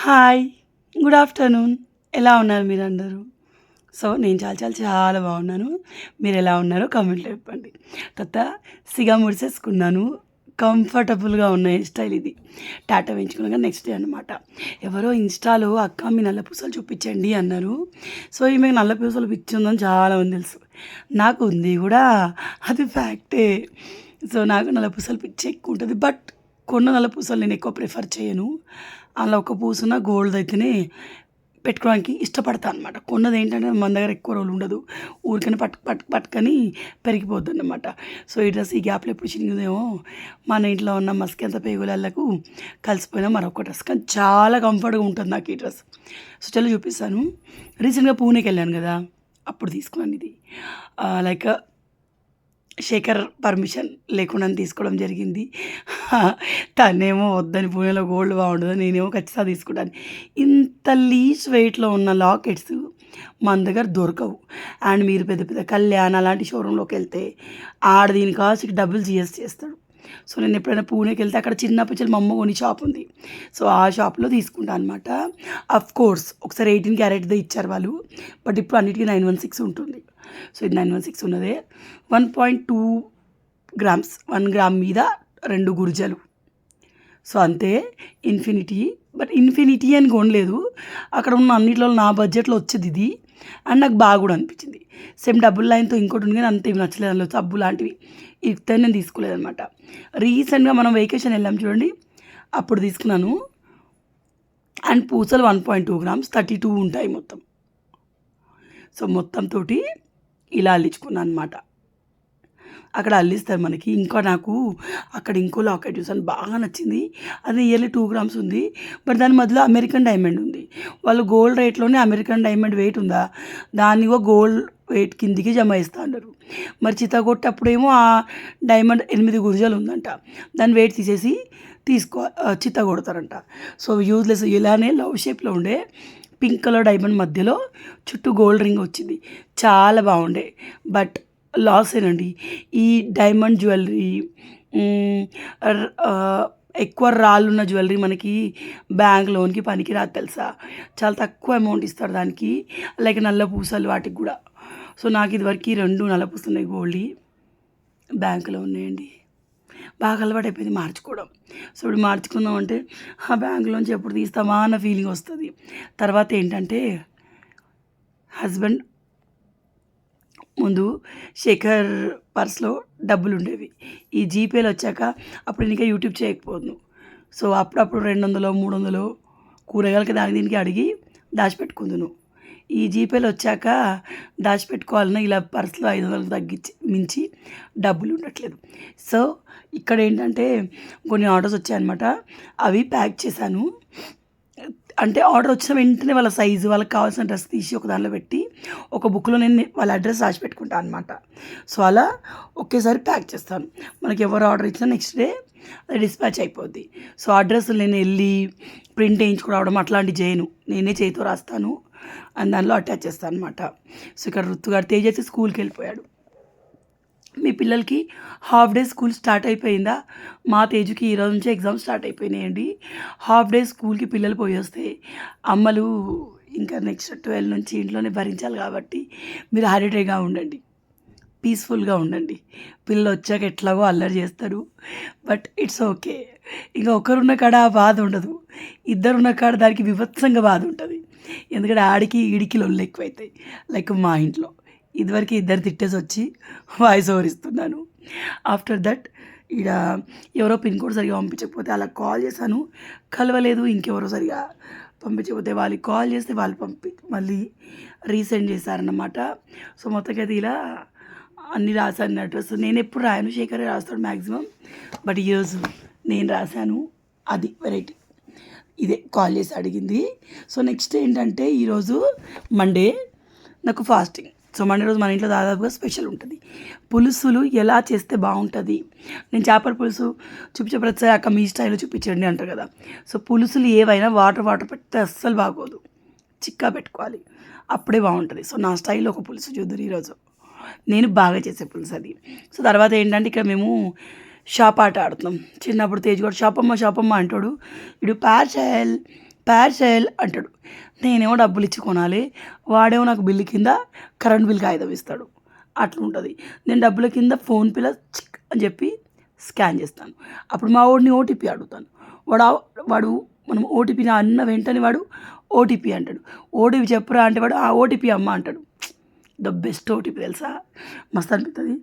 Hi good afternoon. ఎలా ఉన్నారు మీరందరూ? సో నేను చాలా చాలా చాలా బాగున్నాను. మీరు ఎలా ఉన్నారో కామెంట్లో చెప్పండి. తర్వాత సిగా ముడిసేసుకున్నాను. కంఫర్టబుల్గా ఉన్న హెయిర్ స్టైల్ ఇది. టాటా వేయించుకున్నాక నెక్స్ట్ డే అనమాట ఎవరో ఇన్స్టాలో అక్క మీ నల్ల పూసలు చూపించండి అన్నారు. సో ఈమె నల్ల పూసలు పిచ్చి ఉందని చాలా మంది తెలుసు. నాకు ఉంది కూడా. అది ఫ్యాక్టే. సో నాకు నల్ల పూసలు పిచ్చి ఎక్కువ ఉంటుంది. బట్ కొన్న నల్ల పూసలు నేను ఎక్కువ ప్రిఫర్ చేయను. అలా ఒక పూసున గోల్డ్ అయితేనే పెట్టుకోవడానికి ఇష్టపడతాను అనమాట కొన్నది ఏంటంటే మన దగ్గర ఎక్కువ రోజులు ఉండదు. ఊరికనే పట్టు పట్టు పట్టుకొని పెరిగిపోద్ది అనమాట సో ఈ డ్రెస్ ఈ గ్యాప్లో ఎప్పుడు చిన్నదేమో మన ఇంట్లో ఉన్న మస్కెంత పేగులలకు కలిసిపోయిన మరొక డ్రెస్. కానీ చాలా కంఫర్ట్గా ఉంటుంది నాకు ఈ డ్రెస్. సో చాలా చూపిస్తాను. రీసెంట్గా పూణేకి వెళ్ళాను కదా. అప్పుడు తీసుకున్నాను ఇది. లైక్ శేఖర్ పర్మిషన్ లేకుండా తీసుకోవడం జరిగింది. తనేమో వద్దని పూణేలో గోల్డ్ బాగుంటుంది నేనేమో ఖచ్చితంగా తీసుకుంటాను. ఇంత లీస్ వెయిట్లో ఉన్న లాకెట్స్ మన దగ్గర దొరకవు. అండ్ మీరు పెద్ద పెద్ద కళ్యాణ్ అలాంటి షోరూంలోకి వెళ్తే ఆడ దీని కాస్ట్ డబుల్ జిఎస్ చేస్తాడు సో నేను ఎప్పుడైనా పూణేకి వెళ్తే అక్కడ చిన్న పిచ్చలు మా అమ్మ కొని షాప్ ఉంది. సో ఆ షాప్లో తీసుకుంటాను అనమాట అఫ్ కోర్స్ ఒకసారి ఎయిటీన్ క్యారెట్దే ఇచ్చారు వాళ్ళు. బట్ ఇప్పుడు అన్నిటికీ నైన్ వన్ సిక్స్ ఉంటుంది. సో ఇది నైన్ వన్ సిక్స్ ఉన్నదే. One point two grams one gram మీద రెండు గురిజలు. సో అంతే. ఇన్ఫినిటీ బట్ ఇన్ఫినిటీ అని కొనలేదు అక్కడ ఉన్న అన్నిట్లో నా బడ్జెట్లో వచ్చేది ఇది. అండ్ నాకు బాగా కూడా అనిపించింది. సేమ్ డబుల్ లైన్తో ఇంకోటి ఉంది కానీ అంత ఏమి నచ్చలేదు అందులో. సబ్బు లాంటివి. ఇస్తే నేను తీసుకోలేదనమాట రీసెంట్గా మనం వెకేషన్ వెళ్ళాం చూడండి. అప్పుడు తీసుకున్నాను. అండ్ పూసలు one point two grams thirty two ఉంటాయి మొత్తం. సో మొత్తం తోటి ఇలా అల్లించుకున్నాను అనమాట అక్కడ అల్లిస్తారు మనకి. ఇంకా నాకు అక్కడ ఇంకో లాకెట్ చూసాను. బాగా నచ్చింది. అది ఇయర్లీ టూ గ్రామ్స్ ఉంది. బట్ దాని మధ్యలో అమెరికన్ డైమండ్ ఉంది. వాళ్ళు గోల్డ్ రేట్లోనే అమెరికన్ డైమండ్ వెయిట్ ఉందా? దాన్ని గోల్డ్ వెయిట్ కిందికి జమ ఇస్తా అన్నారు. మరి చిత్తగొట్టప్పుడేమో ఆ డైమండ్ ఎనిమిది గురిజాలు ఉందంట. దాని వెయిట్ తీసేసి తీసుకో చిత్త కొడతారంట. సో యూజ్లెస్ ఇలానే లవ్ షేప్లో ఉండే పింక్ కలర్ డైమండ్ మధ్యలో చుట్టూ గోల్డ్ రింగ్ వచ్చింది. చాలా బాగుండే. బట్ లాస్ ఏనండి ఈ డైమండ్ జ్యువెలరీ ఎక్కువ రాళ్ళు ఉన్న జ్యువెలరీ మనకి బ్యాంక్ లోన్కి పనికి రాదు తెలుసా? చాలా తక్కువ అమౌంట్ ఇస్తారు దానికి. లైక్ నల్ల పూసలు వాటికి కూడా. సో నాకు ఇదివరకు రెండు నలపు వస్తున్నాయి గోల్డ్ బ్యాంకులో ఉన్నాయండి. బాగా అలవాటు అయిపోయింది మార్చుకోవడం. సో ఇప్పుడు మార్చుకుందాం అంటే ఆ బ్యాంకులోంచి ఎప్పుడు తీస్తామా అన్న ఫీలింగ్ వస్తుంది. తర్వాత ఏంటంటే హస్బెండ్ ముందు శేఖర్ పర్స్లో డబ్బులు ఉండేవి ఈ జీపేలు వచ్చాక అప్పుడు ఇంకా యూట్యూబ్ చేయకపోదు సో అప్పుడప్పుడు రెండు వందలు మూడు వందలు కూరగాయలకి దానికి దీనికి అడిగి దాచిపెట్టుకుందును. ఈ జీపేలు వచ్చాక దాచిపెట్టుకోవాలన్నా ఇలా పర్స్లో ఐదు వందలకు తగ్గించి మించి డబ్బులు ఉండట్లేదు. సో ఇక్కడ ఏంటంటే కొన్ని ఆర్డర్స్ వచ్చాయన్నమాట. అవి ప్యాక్ చేశాను. అంటే ఆర్డర్ వచ్చిన వెంటనే వాళ్ళ సైజు వాళ్ళకి కావాల్సిన డ్రెస్ తీసి ఒక దానిలో పెట్టి ఒక బుక్లో నేను వాళ్ళ అడ్రస్ రాసి పెట్టుకుంటాను అనమాట సో అలా ఒకేసారి ప్యాక్ చేస్తాను. మనకి ఎవరు ఆర్డర్ ఇచ్చినా నెక్స్ట్ డే అది డిస్పాచ్ అయిపోద్ది. సో అడ్రస్ నేను వెళ్ళి ప్రింట్ వేయించుకురావడం అట్లాంటివి చేయను. నేనే చేతితో రాస్తాను. అని దానిలో అటాచ్ చేస్తాను అనమాట సో ఇక్కడ ఋతుగాడు తేజ స్కూల్కి వెళ్ళిపోయాడు. మీ పిల్లలకి హాఫ్ డే స్కూల్ స్టార్ట్ అయిపోయిందా? మా తేజుకి ఈరోజు నుంచి ఎగ్జామ్స్ స్టార్ట్ అయిపోయినాయండి. హాఫ్ డే స్కూల్కి పిల్లలు పోయి వస్తే అమ్మలు ఇంకా నెక్స్ట్ ట్వెల్వ్ నుంచి ఇంట్లోనే భరించాలి కాబట్టి మీరు హాలిడేగా ఉండండి. పీస్ఫుల్గా ఉండండి. పిల్లలు వచ్చాక ఎట్లాగో అల్లరి చేస్తారు. బట్ ఇట్స్ ఓకే ఇంకా ఒకరున్న కాడ ఆ బాధ ఉండదు. ఇద్దరున్న కాడ దానికి విభత్సంగా బాధ ఉంటుంది. ఎందుకంటే ఆడికి ఈడికి లొల్లు ఎక్కువైతాయి. లైక్ మా ఇంట్లో. ఇదివరకు ఇద్దరు తిట్టేసి వచ్చి వాయిస్ ఓవర్ ఇస్తున్నాను. ఆఫ్టర్ దట్ ఇక ఎవరో పిన్ కోడ్ సరిగా పంపించకపోతే అలా కాల్ చేశాను. కలవలేదు ఇంకెవరో సరిగా పంపించకపోతే వాళ్ళకి కాల్ చేస్తే వాళ్ళు పంపి మళ్ళీ రీసెండ్ చేశారన్నమాట. సో మొత్తకైతే ఇలా అన్నీ రాశాను అడ్రస్. నేను ఎప్పుడు రాయను శేఖరే రాస్తాడు మ్యాక్సిమం బట్ ఈరోజు నేను రాశాను అది వెరైటీ. ఇదే కాల్ చేసి అడిగింది. సో నెక్స్ట్ ఏంటంటే ఈరోజు మండే నాకు ఫాస్టింగ్. సో మండే రోజు మన ఇంట్లో దాదాపుగా స్పెషల్ ఉంటుంది. పులుసులు ఎలా చేస్తే బాగుంటుంది? నేను చేపల పులుసు చూపించే ప్రతిసారి అక్క మీ స్టైల్లో చూపించండి అంటారు కదా. సో పులుసులు ఏవైనా వాటర్ వాటర్ పెడితే అస్సలు బాగోదు. చిక్కా పెట్టుకోవాలి. అప్పుడే బాగుంటుంది. సో నా స్టైల్లో ఒక పులుసు చూద్దరు ఈరోజు. నేను బాగా చేసే పులుసు అది. సో తర్వాత ఏంటంటే ఇక్కడ మేము షాప్ ఆట ఆడుతున్నాం చిన్నప్పుడు తేజ్ కూడా షాపమ్మ షాపమ్మ అంటాడు. ఇడు పార్సెల్ పార్సెల్ అంటాడు. నేనేమో డబ్బులు ఇచ్చి కొనాలి. వాడేమో నాకు బిల్లు కింద కరెంట్ బిల్ కాగితం ఇస్తాడు. అట్లా ఉంటుంది నేను డబ్బుల కింద ఫోన్పేలో చిక్ అని చెప్పి స్కాన్ చేస్తాను. అప్పుడు మా వాడిని ఓటీపీ అడుగుతాను. వాడు వాడు మనం ఓటీపీ అన్న వెంటనే వాడు ఓటీపీ అంటాడు. ఓటీపీ చెప్పురా అంటే వాడు ఆ ఓటీపీ అమ్మ అంటాడు. ద బెస్ట్ ఓటీపీ తెలుసా? మస్తు అనిపిస్తుంది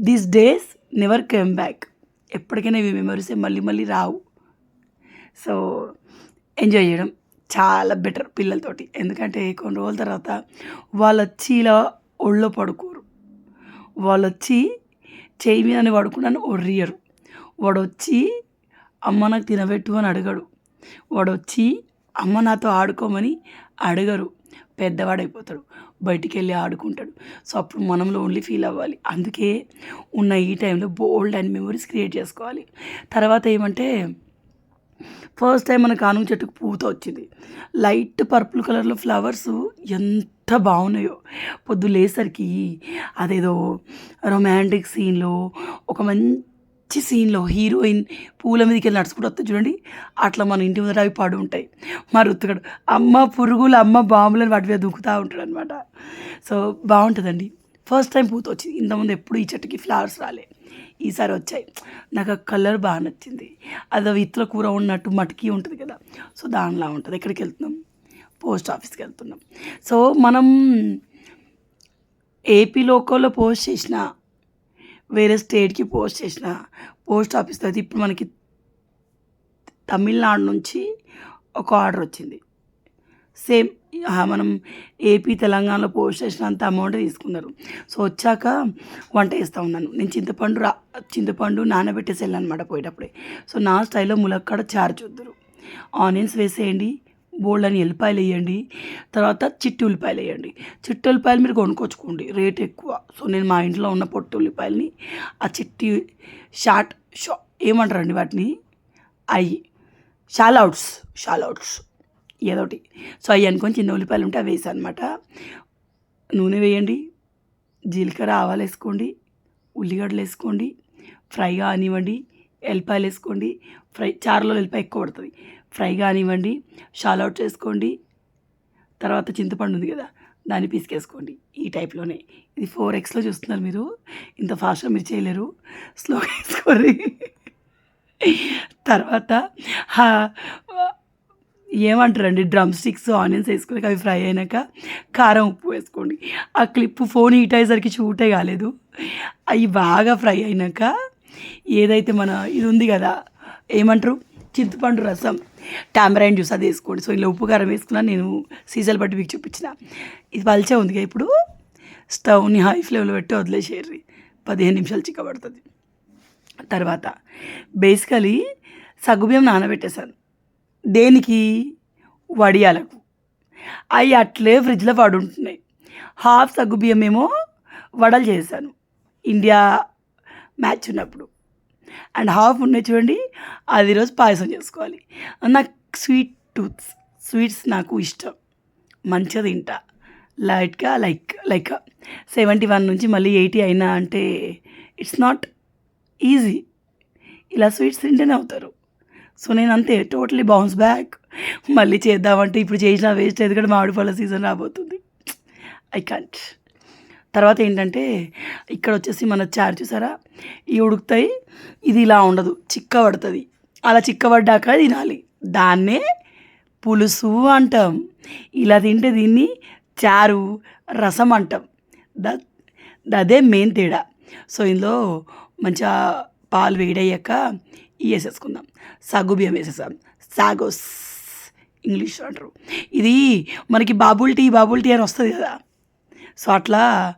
these days never came back. ఎప్పటికైనా ఇవి మెమరీస్ మళ్ళీ మళ్ళీ రావు. సో ఎంజాయ్ చేయడం చాలా బెటర్ పిల్లలతోటి. ఎందుకంటే కొన్ని రోజుల తర్వాత వాళ్ళు వచ్చి ఇలా ఒళ్ళో పడుకోరు. వాళ్ళు వచ్చి చేయి మీద పడుకున్నాను ఒర్రియరు వాడు వచ్చి అమ్మ నాకు తినబెట్టు అని అడగడు. వాడు వచ్చి అమ్మ నాతో ఆడుకోమని అడగరు. పెద్దవాడైపోతాడు. బయటికి వెళ్ళి ఆడుకుంటాడు. సో అప్పుడు మనంలో ఓన్లీ ఫీల్ అవ్వాలి. అందుకే ఉన్న ఈ టైంలో బోల్డ్ అండ్ మెమరీస్ క్రియేట్ చేసుకోవాలి. తర్వాత ఏమంటే ఫస్ట్ టైం మన కానుగ చెట్టుకు పూత వచ్చింది. లైట్ పర్పుల్ కలర్లో ఫ్లవర్స్ ఎంత బాగున్నాయో. పొద్దు లేసరికి అదేదో రొమాంటిక్ సీన్లో ఒక మంచి సీన్లో హీరోయిన్ పూల మీదకి వెళ్ళి నడుచుకుంటూ వస్తే చూడండి అట్లా మన ఇంటి ముందర అవి పడి ఉంటాయి. మా ఉత్తగాడు అమ్మ పురుగులు అమ్మ బాంబులని వాటి మీద దూకుతూ ఉంటాడు అనమాట సో బాగుంటుందండి. ఫస్ట్ టైం పూత వచ్చింది. ఇంతకుముందు ఎప్పుడు ఈ చెట్టుకి ఫ్లవర్స్ రాలే. ఈసారి వచ్చాయి. నాకు ఆ కలర్ బాగా నచ్చింది. అది ఇతర కూర ఉన్నట్టు మటికి ఉంటుంది కదా. సో దానిలా ఉంటుంది. ఎక్కడికి వెళ్తున్నాం? పోస్ట్ ఆఫీస్కి వెళ్తున్నాం. సో మనం ఏపీ లోకల్లో పోస్ట్ చేసిన వేరే స్టేట్కి పోస్ట్ చేసిన పోస్ట్ ఆఫీస్ అయితే ఇప్పుడు మనకి తమిళనాడు నుంచి ఒక ఆర్డర్ వచ్చింది. సేమ్ మనం ఏపీ తెలంగాణలో పోస్ట్ చేసినంత అమౌంట్ తీసుకున్నారు. సో వచ్చాక వంట చేస్తూ ఉన్నాను. నేను చింతపండు రా చింతపండు నానబెట్టేసి వెళ్ళాను అనమాట పోయేటప్పుడే. సో నా స్టైల్లో ములక్కడ చారు చూద్దరు. ఆనియన్స్ వేసేయండి బోల్డ్ అని ఎల్లిపాయలు వేయండి. తర్వాత చిట్టి ఉల్లిపాయలు వేయండి. చిట్టి ఉల్లిపాయలు మీరు కొనుక్కొచ్చుకోండి. రేట్ ఎక్కువ. సో నేను మా ఇంట్లో ఉన్న పొట్టు ఉల్లిపాయలని ఆ చిట్టి షార్ట్ షా ఏమంటారండి వాటిని? అవి షాలౌట్స్ షాలౌట్స్ ఏదోటి. సో అవి అనుకొని చిన్న ఉల్లిపాయలు ఉంటే అవి వేసాను అనమాట నూనె వేయండి. జీలకర్ర ఆవాలు వేసుకోండి. ఉల్లిగడ్డలు వేసుకోండి. ఫ్రై కానివ్వండి ఎల్లిపాయలు వేసుకోండి. ఫ్రై చారులో ఎల్లిపాయ ఎక్కువ పడుతుంది. ఫ్రై కానివ్వండి షాలౌట్ చేసుకోండి. తర్వాత చింతపండు ఉంది కదా దాన్ని పీసుకేసుకోండి ఈ టైప్లోనే. ఇది ఫోర్ ఎక్స్లో చూస్తున్నారు మీరు. ఇంత ఫాస్ట్గా మీరు చేయలేరు. స్లోగా వేసుకోండి. తర్వాత ఏమంటారండి డ్రమ్ స్టిక్స్ ఆనియన్స్ వేసుకొని అవి ఫ్రై అయినాక కారం ఉప్పు వేసుకోండి. ఆ క్లిప్ ఫోన్ హీట్ అయ్యేసరికి షూటే కాలేదు. అవి బాగా ఫ్రై అయినాక ఏదైతే మన ఇది ఉంది కదా ఏమంటారు? చింతపండు రసం. టామరైన్ జ్యూస్ అది వేసుకోండి. సో ఇలా ఉప్పు కారం వేసుకున్నాను నేను సీజల్ బట్టి మీకు చూపించిన. ఇది పలిచే ఉంది ఇప్పుడు. స్టవ్ని హై ఫ్లేమ్లో పెట్టి వదిలేసేర్రి పదిహేను నిమిషాలు చిక్కబడుతుంది తర్వాత బేసికలీ సగ్గుబియ్యం నానబెట్టేశాను. దేనికి? వడియాలకు. అవి అట్లే ఫ్రిడ్జ్లో పడుంటున్నాయి. హాఫ్ సగ్గుబియ్యం ఏమో వడలు చేశాను. ఇండియా మ్యాచ్ ఉన్నప్పుడు. అండ్ హాఫ్ ఉన్నాయి చూడండి అది ఈరోజు పాయసం చేసుకోవాలి. నాకు స్వీట్ టూత్స్ స్వీట్స్ నాకు ఇష్టం. మంచిగా తింటా. లైట్గా లైక్ లైక్ సెవెంటీ వన్ నుంచి మళ్ళీ ఎయిటీ అయినా అంటే ఇట్స్ నాట్ ఈజీ ఇలా స్వీట్స్ తింటేనే అవుతారు. సో నేను అంతే టోటలీ బౌన్స్ బ్యాక్ మళ్ళీ చేద్దామంటే ఇప్పుడు చేసిన వేస్ట్ ఎందుకంటే మామిడి పళ్ళ సీజన్ రాబోతుంది. ఐ కంట్ తర్వాత ఏంటంటే ఇక్కడ వచ్చేసి మన చారు చూసారా? ఇవి ఉడుకుతాయి. ఇది ఇలా ఉండదు. చిక్క పడుతుంది. అలా చిక్కబడ్డాక తినాలి. దాన్నే పులుసు అంటాం. ఇలా తింటే దీన్ని చారు రసం అంటాం. ద అదే మెయిన్ తేడా. సో ఇందులో మంచిగా పాలు వేడయ్యాక ఇవి వేసేసుకుందాం. సాగు బియ్యం వేసేసాం. సాగోస్ ఇంగ్లీష్ అంటారు. ఇది మనకి బాబుల్ టీ బాబుల్ టీ అని వస్తుంది కదా? సో అట్లా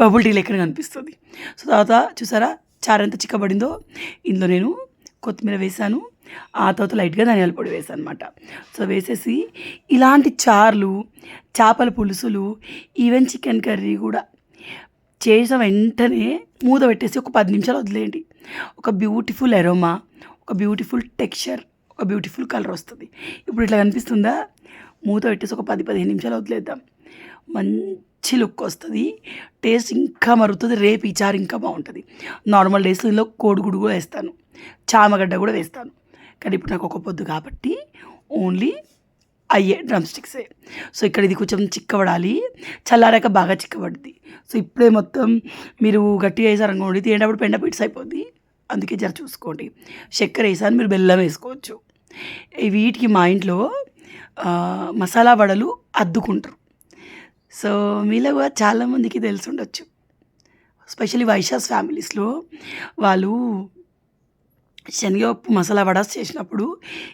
బబుల్ టీ లెక్కన కనిపిస్తుంది. సో తర్వాత చూసారా చారు ఎంత చిక్కబడిందో. ఇందులో నేను కొత్తిమీర వేసాను ఆ తర్వాత లైట్గా ధనియాల పొడి వేసాను అనమాట సో వేసేసి ఇలాంటి చార్లు చేపల పులుసులు ఈవెన్ చికెన్ కర్రీ కూడా చేసిన వెంటనే మూత పెట్టేసి ఒక పది నిమిషాలు వదిలేయండి. ఒక బ్యూటిఫుల్ ఎరోమా ఒక బ్యూటిఫుల్ టెక్స్చర్ ఒక బ్యూటిఫుల్ కలర్ వస్తుంది. ఇప్పుడు ఇట్లా కనిపిస్తుందా? మూత పెట్టేసి ఒక పది పదిహేను నిమిషాలు వదిలేద్దాం. మంచి లుక్ వస్తుంది. టేస్ట్ ఇంకా మరుగుతుంది. రేపు ఈ చారు ఇంకా బాగుంటుంది. నార్మల్ డేస్లో ఇందులో కోడిగుడు కూడా వేస్తాను. చామగడ్డ కూడా వేస్తాను. కానీ ఇప్పుడు నాకు ఒక పొద్దు కాబట్టి ఓన్లీ అయ్యే డ్రమ్ స్టిక్సే సో ఇక్కడ ఇది కొంచెం చిక్కబడాలి. చల్లారాక బాగా చిక్కబడుద్ది. సో ఇప్పుడే మొత్తం మీరు గట్టిగా వేసారనుకోండి తినేటప్పుడు పెండ పిట్స్ అయిపోద్ది. అందుకే జర చూసుకోండి. చక్కెర వేసాను మీరు బెల్లం వేసుకోవచ్చు. వీటికి మా ఇంట్లో మసాలా వడలు అద్దుకుంటారు. సో మీలో కూడా చాలామందికి తెలిసి ఉండొచ్చు స్పెషల్లీ వైశాస్ ఫ్యామిలీస్లో వాళ్ళు శనగపప్పు మసాలా వడాస్ చేసినప్పుడు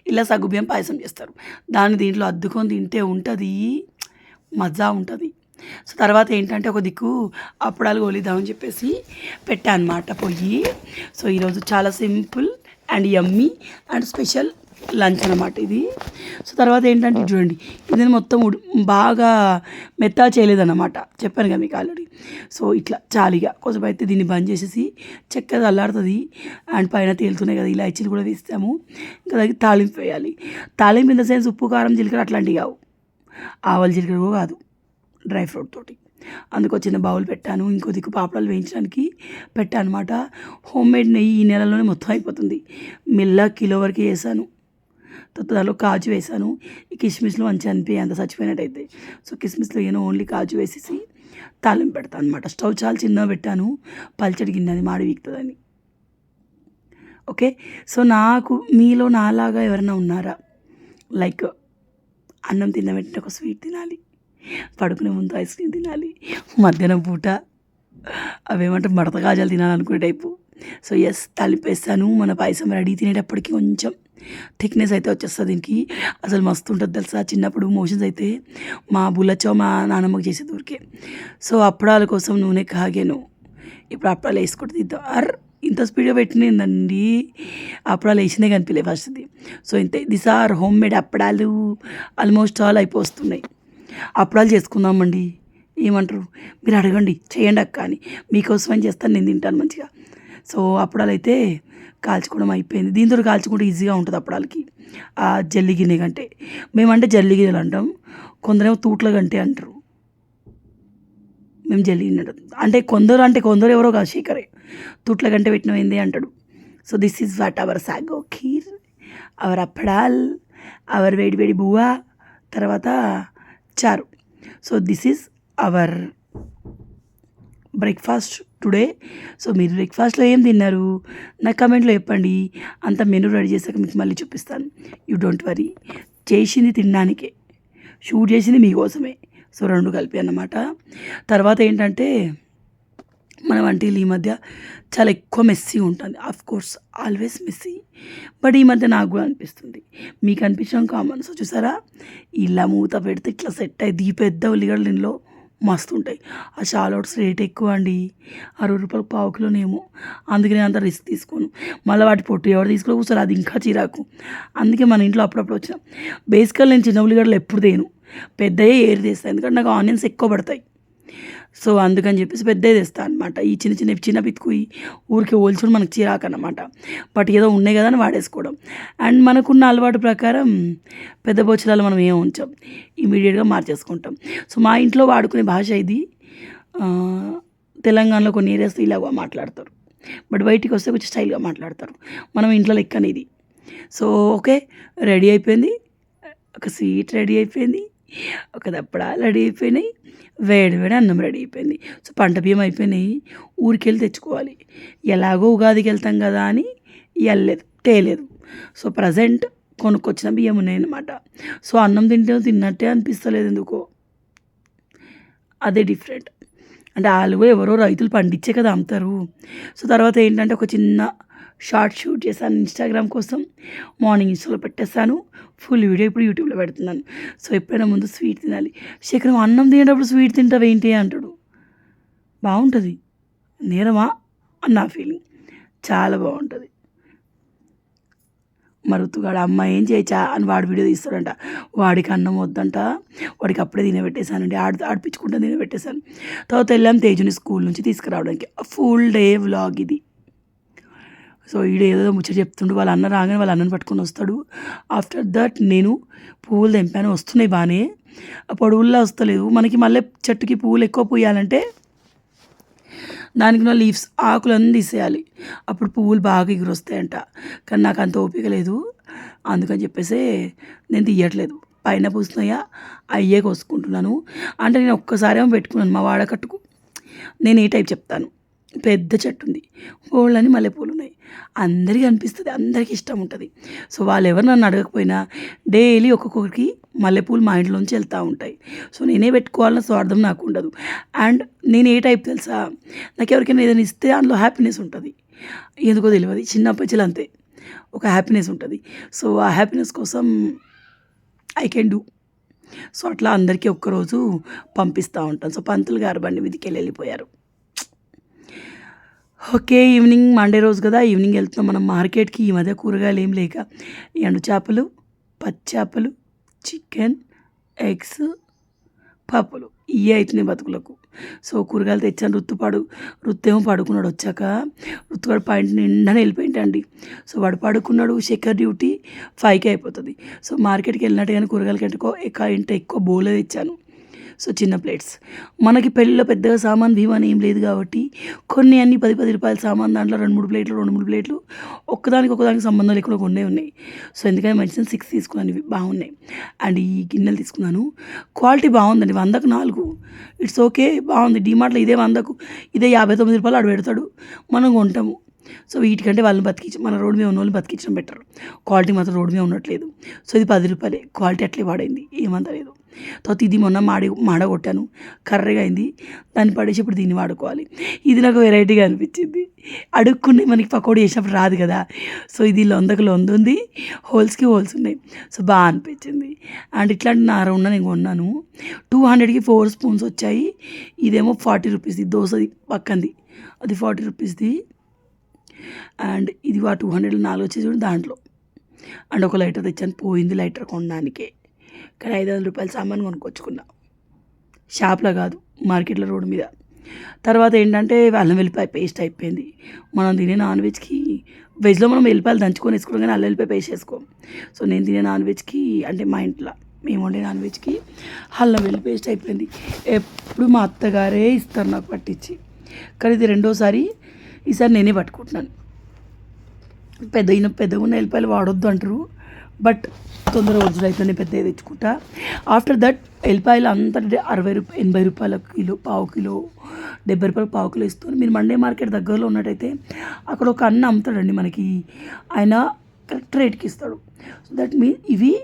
ఇలా సగ్గుబియ్యం పాయసం చేస్తారు. దాన్ని దీంట్లో అద్దుకొని తింటే ఉంటుంది మజా ఉంటుంది. సో తర్వాత ఏంటంటే ఒక దిక్కు అప్పడాలు గోలిద్దామని చెప్పేసి పెట్టా అనమాట పొయ్యి. సో ఈరోజు చాలా simple and yummy and special lunch అనమాట ఇది. సో తర్వాత ఏంటంటే చూడండి ఇది మొత్తం బాగా మెత్తగా చేయలేదన్నమాట. చెప్పాను కదా మీకు ఆల్రెడీ సో ఇట్లా చాలిగా కొంచెం అయితే దీన్ని బంద్ చేసేసి చక్కగా చల్లారుతుంది. అండ్ పైన తేలుతున్నాయి కదా ఇలాచీలు కూడా వేస్తాము. ఇంకా దానికి తాలింపు వేయాలి. తాలింపు ఇన్ ద సెన్స్ ఉప్పు కారం జీలకర్ర అట్లాంటివి కావు. ఆవాల జీలకర్ర కూడా కాదు. డ్రై ఫ్రూట్ తోటి. అందుకు చిన్న బౌల్ పెట్టాను. ఇంకో దిక్కు పాపడాలు వేయించడానికి పెట్టాను అనమాట హోమ్ మేడ్ నెయ్యి ఈ నెలలోనే మొత్తం అయిపోతుంది. మెల్ల కిలో వరకు వేసాను. దానిలో కాజు వేసాను ఈ కిస్మిస్లో మంచి అనిపించి అంత చచ్చిపోయినట్టయితే. సో కిస్మిస్లో ఏమో ఓన్లీ కాజు వేసేసి తాలింపు పెడతాను అనమాట స్టవ్ చాలా చిన్నగా పెట్టాను. పల్చడి గిన్నె అది మాడి వీక్తుందని. ఓకే? సో నాకు మీలో నాలాగా ఎవరైనా ఉన్నారా? లైక్ అన్నం తిన్న వెంటనే ఒక స్వీట్ తినాలి. పడుకునే ముందు ఐస్ క్రీమ్ తినాలి. మధ్యాహ్నం పూట అవేమంటే మడత కాజాలు తినాలనుకునే టైపు. సో ఎస్ తలిపేస్తాను మన పాయసం రెడీ తినేటప్పటికి కొంచెం థిక్నెస్ అయితే వచ్చేస్తుంది దీనికి. అసలు మస్తు ఉంటుంది తెలుసా? చిన్నప్పుడు మోషన్స్ అయితే మా బుల్లచ్చో మా నాన్నమ్మకి చేసే దూరికే సో అప్పడాల కోసం నూనె కాగాను. ఇప్పుడు అప్పడాలు వేసుకుంటుంది తీద్దాం అర్ ఇంత స్పీడ్గా పెట్టిందండి అప్పడాలు వేసిందే కనిపించలే ఫస్ట్ది సో ఇంతే. దిస్ ఆర్ హోమ్ మేడ్ అప్పడాలు. ఆల్మోస్ట్ ఆల్ అయిపోతున్నాయి అప్పడాలు చేసుకుందామండి. ఏమంటారు? మీరు అడగండి. చేయండి అక్క అని. మీకోసమని చేస్తాను నేను తింటాను మంచిగా. సో అప్పడాలు అయితే కాల్చుకోవడం అయిపోయింది. దీంతో కాల్చుకుంటే ఈజీగా ఉంటుంది అప్పడాలకి. ఆ జల్లి గిన్నె కంటే. మేమంటే జల్లి గిన్నెలు అంటాం. కొందరేమో తూట్ల గంటే అంటారు. మేము జల్లి గిన్నె అంటే. కొందరు అంటే కొందరు ఎవరో కాదు శేఖరే. తూట్ల గంటే పెట్టినమైంది అంటాడు. So this is what our sago kheer. Our appadal. Our వేడి వేడి బువ్వ. తర్వాత చారు. So this is our breakfast. Today. So మీరు బ్రేక్ఫాస్ట్లో ఏం తిన్నారు? నా కమెంట్లో చెప్పండి. అంత మెనూ రెడీ చేశాక మీకు మళ్ళీ చూపిస్తాను. You don't worry. చేసింది తినడానికే. షూట్ చేసింది మీకోసమే. సో రెండు కలిపి అన్నమాట. తర్వాత ఏంటంటే మన వంటలు ఈ మధ్య చాలా ఎక్కువ మెస్సీ ఉంటుంది. Of course always messy. But ఈ మధ్య నాకు కూడా అనిపిస్తుంది. మీకు అనిపించడం కామన్. సో చూసారా? ఇలా మూత పెడితే ఇట్లా సెట్ అయ్యి పెద్ద ఉల్లిగడ్డలు ఇంట్లో మస్తు ఉంటాయి ఆ షాలోట్స్ రేట్ ఎక్కువ అండి. అరవై రూపాయలు పావు కిలోనేమో. అందుకే నేను అంత రిస్క్ తీసుకోను. మళ్ళీ వాటి పొట్టు ఎవరు తీసుకుని కూర్చోరు అది ఇంకా చిరాకు. అందుకే మన ఇంట్లో అప్పుడప్పుడు వచ్చిన. బేసికల్ నేను చిన్న ఉల్లిగడ్డలు ఎప్పుడు తేను. పెద్దయ్యే ఏరి తీస్తాను ఎందుకంటే నాకు ఆనియన్స్ ఎక్కువ పడతాయి. సో అందుకని చెప్పేసి పెద్దది తెస్తా అనమాట ఈ చిన్న చిన్న చిన్న పితుకుయి ఊరికి ఓల్చుడు మనకు చిరాకు అనమాట బట్ ఏదో ఉన్నాయి కదా అని వాడేసుకోవడం. అండ్ మనకున్న అలవాటు ప్రకారం పెద్ద బొచ్చలాలు మనం ఏం ఉంచాం. ఇమీడియట్గా మార్చేసుకుంటాం. సో మా ఇంట్లో వాడుకునే భాష ఇది. తెలంగాణలో కొన్ని ఏరియాస్లో ఇలాగ మాట్లాడతారు. బట్ బయటికి వస్తే కొంచెం స్టైల్గా మాట్లాడతారు. మనం ఇంట్లో లెక్కనేది. సో ఓకే రెడీ అయిపోయింది. ఒక సీట్ రెడీ అయిపోయింది. ఒక దప్పడాలు రెడీ అయిపోయినాయి వేడి వేడి అన్నం రెడీ అయిపోయింది. సో పంట బియ్యం అయిపోయినాయి ఊరికెళ్ళి తెచ్చుకోవాలి. ఎలాగో ఉగాదికి వెళ్తాం కదా అని వెళ్ళలేదు తేలేదు. సో ప్రజెంట్ కొనుక్కొచ్చిన బియ్యం ఉన్నాయన్నమాట. సో అన్నం తింటే తిన్నట్టే అనిపిస్తలేదు ఎందుకో. అదే డిఫరెంట్. అంటే వాళ్ళు ఎవరో రైతులు పండించే కదా అమ్ముతారు. సో తర్వాత ఏంటంటే ఒక చిన్న షార్ట్ షూట్ చేశాను ఇన్స్టాగ్రామ్ కోసం. మార్నింగ్ ఇన్స్టాలో పెట్టేస్తాను ఫుల్ వీడియో ఇప్పుడు యూట్యూబ్లో పెడుతున్నాను. సో ఎప్పుడైనా ముందు స్వీట్ తినాలి. శేఖరం అన్నం తినేటప్పుడు స్వీట్ తింటావు ఏంటి అంటాడు. బాగుంటుంది. నేరమా అని నా ఫీలింగ్ చాలా బాగుంటుంది. మరుతుగాడు అమ్మ ఏం చేయచ్చా? అని వాడు వీడియో తీస్తాడంట. వాడికి అన్నం వద్దంట. వాడికి అప్పుడే తినబెట్టేశానండి. ఆడి ఆడిపించుకుంటా తినబెట్టేశాను. తర్వాత వెళ్ళాం తేజుని స్కూల్ నుంచి తీసుకురావడానికి. ఫుల్ డే వ్లాగ్ ఇది. సో వీడు ఏదో ముచ్చట చెప్తుండు వాళ్ళ అన్న రాగానే వాళ్ళ అన్నను పట్టుకొని వస్తాడు. ఆఫ్టర్ దట్ నేను పువ్వులు తెంపాను వస్తున్నాయి బాగానే ఆ పొడవుల్లో వస్తలేదు మనకి మళ్ళీ చెట్టుకి పువ్వులు ఎక్కువ పూయాలంటే దానికి ఉన్న లీవ్స్ ఆకులన్నీ తీసేయాలి. అప్పుడు పువ్వులు బాగా ఎగురొస్తాయంట. కానీ నాకు అంత ఓపిక లేదు. అందుకని చెప్పేసి నేను తీయట్లేదు. పైన పూస్తున్నాయా? అయ్యే కోసుకుంటున్నాను. అంటే నేను ఒక్కసారేమో పెట్టుకున్నాను మా వాడకట్టుకు నేను ఏ టైప్ చెప్తాను? పెద్ద చెట్టు ఉంది కోళ్ళని మల్లెపూలు ఉన్నాయి అందరికీ అనిపిస్తుంది అందరికీ ఇష్టం ఉంటుంది. సో వాళ్ళు ఎవరు నన్ను అడగకపోయినా డైలీ ఒక్కొక్కరికి మల్లెపూలు మా ఇంట్లోంచి వెళ్తూ ఉంటాయి. సో నేనే పెట్టుకోవాలన్న స్వార్థం నాకు ఉండదు అండ్ నేను ఏ టైప్ తెలుసా? నాకు ఎవరికైనా ఏదైనా ఇస్తే అందులో హ్యాపీనెస్ ఉంటుంది. ఎందుకో తెలియదు చిన్నప్పటి అంతే. ఒక హ్యాపీనెస్ ఉంటుంది. సో ఆ హ్యాపీనెస్ కోసం ఐ కెన్ డూ. సో అట్లా అందరికీ ఒక్కరోజు పంపిస్తూ ఉంటాను. సో పంతులు గారు బండి మీదకి వెళ్ళి వెళ్ళిపోయారు. ఓకే ఈవినింగ్ మండే రోజు కదా ఈవినింగ్ వెళ్తున్నాం మనం మార్కెట్కి. ఈ మధ్య కూరగాయలు ఏం లేక. ఎండు చేపలు పచ్చి చేపలు చికెన్ ఎగ్స్ పప్పులు. ఇవి అవుతున్నాయి బతుకులకు. సో కూరగాయలు తెచ్చాను రుత్తుపాడు రుత్తేమో పడుకున్నాడు వచ్చాక. రుత్తుగాడు పాయింట్ నిండా వెళ్ళిపోయింటండి సో వాడు పడుకున్నాడు శేఖర్ డ్యూటీ ఫైవ్కి అయిపోతుంది. సో మార్కెట్కి వెళ్ళినట్టు కానీ కూరగాయలకి ఎక్కువ ఎక్కువ ఇంట ఎక్కువ బోలే తెచ్చాను. సో చిన్న ప్లేట్స్. మనకి పెళ్ళిలో పెద్దగా సామాన్ భీమాని ఏం లేదు కాబట్టి కొన్ని అన్ని పది పది రూపాయల సామాన్ దాంట్లో రెండు మూడు ప్లేట్లు రెండు మూడు ప్లేట్లు ఒక్కదానికి ఒకదానికి సంబంధం లేకుండా కొన్ని ఉన్నాయి. సో ఎందుకని మంచిగా సిక్స్ తీసుకున్నాను ఇవి బాగున్నాయి. అండ్ ఈ గిన్నెలు తీసుకున్నాను. క్వాలిటీ బాగుందండి. వందకు నాలుగు. ఇట్స్ ఓకే బాగుంది. డిమార్ట్లో ఇదే వందకు ఇదే యాభై తొమ్మిది రూపాయలు ఆడు పెడతాడు. మనం కొంటాము. సో వీటికంటే వాళ్ళని బతికించి మన రోడ్డు మీద ఉన్న వాళ్ళని బతికించడం బెటర్. క్వాలిటీ మాత్రం రోడ్డు మీద ఉండట్లేదు. సో ఇది పది రూపాయలే. క్వాలిటీ అట్లే వాడైంది. ఏమంత లేదు తర్వాత ఇది మొన్న మాడి మాడగొట్టాను కర్రగా అయింది. దాన్ని పడేసి ఇప్పుడు దీన్ని వాడుకోవాలి. ఇది నాకు వెరైటీగా అనిపించింది. అడుక్కునే మనకి పకోడీ చేసినప్పుడు రాదు కదా. సో ఇది లొందకు లొంద ఉంది. హోల్స్కి హోల్స్ ఉన్నాయి. సో బాగా అనిపించింది. అండ్ ఇట్లాంటి నార ఉన్న నేను కొన్నాను. టూ హండ్రెడ్కి ఫోర్ స్పూన్స్ వచ్చాయి. ఇదేమో ఫార్టీ రూపీస్ది. దోశది పక్కంది. అది ఫార్టీ రూపీస్ది. అండ్ ఇది ఆ టూ హండ్రెడ్ నాలుగు వచ్చేసి చూడండి దాంట్లో. అండ్ ఒక లైటర్ తెచ్చాను పోయింది లైటర్ కొనడానికే. కానీ ఐదు వందల రూపాయల సామాన్ కొనుక్కొచ్చుకున్నా. షాప్లో కాదు మార్కెట్లో రోడ్డు మీద. తర్వాత ఏంటంటే అల్లం వెల్లిపాయ పేస్ట్ అయిపోయింది. మనం తినే నాన్ వెజ్కి వెజ్లో మనం వెల్లిపాయలు దంచుకొని వేసుకోవడం కానీ అల్లం వెల్లిపాయ పేస్ట్ వేసుకోం సో నేను తినే నాన్ వెజ్కి అంటే మా ఇంట్లో మేము వండే నాన్ వెజ్కి అల్లం వెల్లి పేస్ట్ అయిపోయింది. ఎప్పుడు మా అత్తగారే ఇస్తారు నాకు పట్టించి. కానీ ఇది రెండోసారి ఈసారి నేనే పట్టుకుంటున్నాను. పెద్ద ఈయన పెద్దగా ఉన్న ఎల్లిపాయలు వాడొద్దు అంటారు. బట్ తొందర రోజులు అయితేనే పెద్దవి తెచ్చుకుంటా. ఆఫ్టర్ దట్ ఎల్లిపాయలు అంతా అరవై రూపాయలు ఎనభై రూపాయల కిలో పావు కిలో డెబ్బై రూపాయలు పావు కిలో ఇస్తారు మీరు మండే మార్కెట్ దగ్గరలో ఉన్నట్టయితే అక్కడ ఒక అన్న అమ్ముతాడండి మనకి. ఆయన కరెక్ట్ రేట్కి ఇస్తాడు. సో దట్ మీ ఇవి